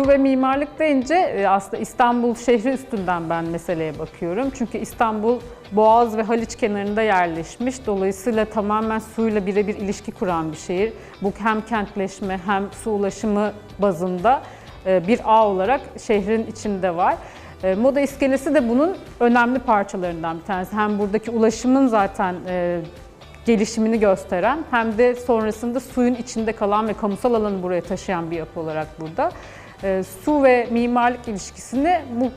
Su ve mimarlık deyince e, aslında İstanbul şehri üstünden ben meseleye bakıyorum. Çünkü İstanbul Boğaz ve Haliç kenarında yerleşmiş. Dolayısıyla tamamen suyla birebir ilişki kuran bir şehir. Bu hem kentleşme hem su ulaşımı bazında e, bir ağ olarak şehrin içinde var. E, Moda iskelesi de bunun önemli parçalarından bir tanesi. Hem buradaki ulaşımın zaten gelişimini gösteren hem de sonrasında suyun içinde kalan ve kamusal alanı buraya taşıyan bir yapı olarak burada. E, su ve mimarlık ilişkisini bu,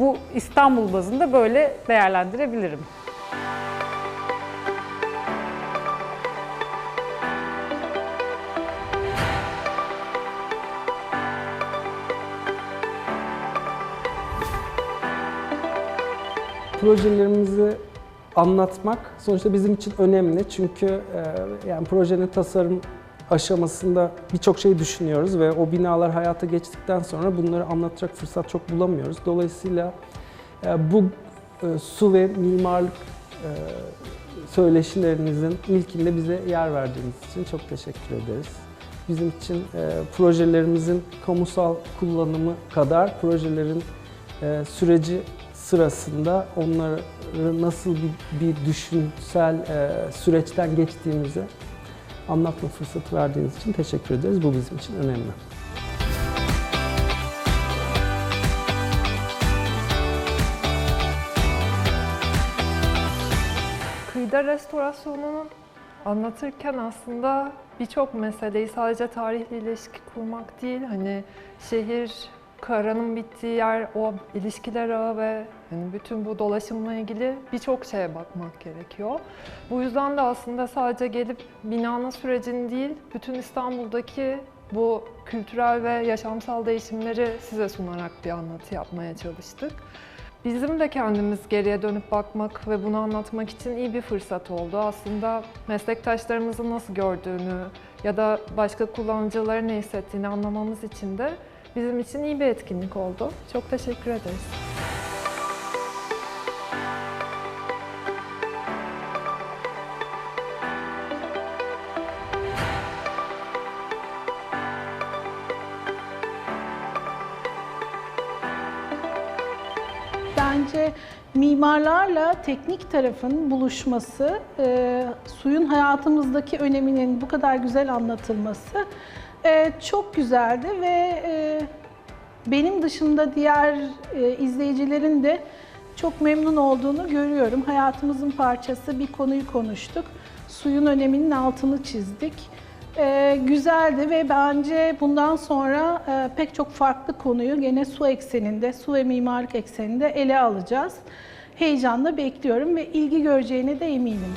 bu İstanbul bazında böyle değerlendirebilirim. projelerimizi anlatmak sonuçta bizim için önemli. Çünkü e, yani projenin tasarım aşamasında birçok şey düşünüyoruz ve o binalar hayata geçtikten sonra bunları anlatacak fırsat çok bulamıyoruz. Dolayısıyla e, bu e, su ve mimarlık e, söyleşilerinizin ilkinde bize yer verdiğiniz için çok teşekkür ederiz. Bizim için projelerimizin kamusal kullanımı kadar projelerin süreci sırasında onları nasıl bir, bir düşünsel e, süreçten geçtiğimizi anlatma fırsatı verdiğiniz için teşekkür ederiz. Bu bizim için önemli. Kıyıda restorasyonunu anlatırken aslında birçok meseleyi sadece tarihle ilişki kurmak değil, hani şehir, karanın bittiği yer, o ilişkiler ağı ve hani bütün bu dolaşımla ilgili birçok şeye bakmak gerekiyor. Bu yüzden de aslında sadece gelip binanın sürecini değil, bütün İstanbul'daki bu kültürel ve yaşamsal değişimleri size sunarak bir anlatı yapmaya çalıştık. Bizim de kendimiz geriye dönüp bakmak ve bunu anlatmak için iyi bir fırsat oldu. Aslında meslektaşlarımızın nasıl gördüğünü ya da başka kullanıcıların ne hissettiğini anlamamız için de bizim için iyi bir etkinlik oldu. Çok teşekkür ederiz. Bence mimarlarla teknik tarafın buluşması, e, suyun hayatımızdaki öneminin bu kadar güzel anlatılması e, çok güzeldi ve e, benim dışında diğer e, izleyicilerin de çok memnun olduğunu görüyorum. Hayatımızın parçası bir konuyu konuştuk. Suyun öneminin altını çizdik. Ee, güzeldi ve bence bundan sonra e, pek çok farklı konuyu gene su ekseninde, su ve mimarlık ekseninde ele alacağız. Heyecanla bekliyorum ve ilgi göreceğine de eminim.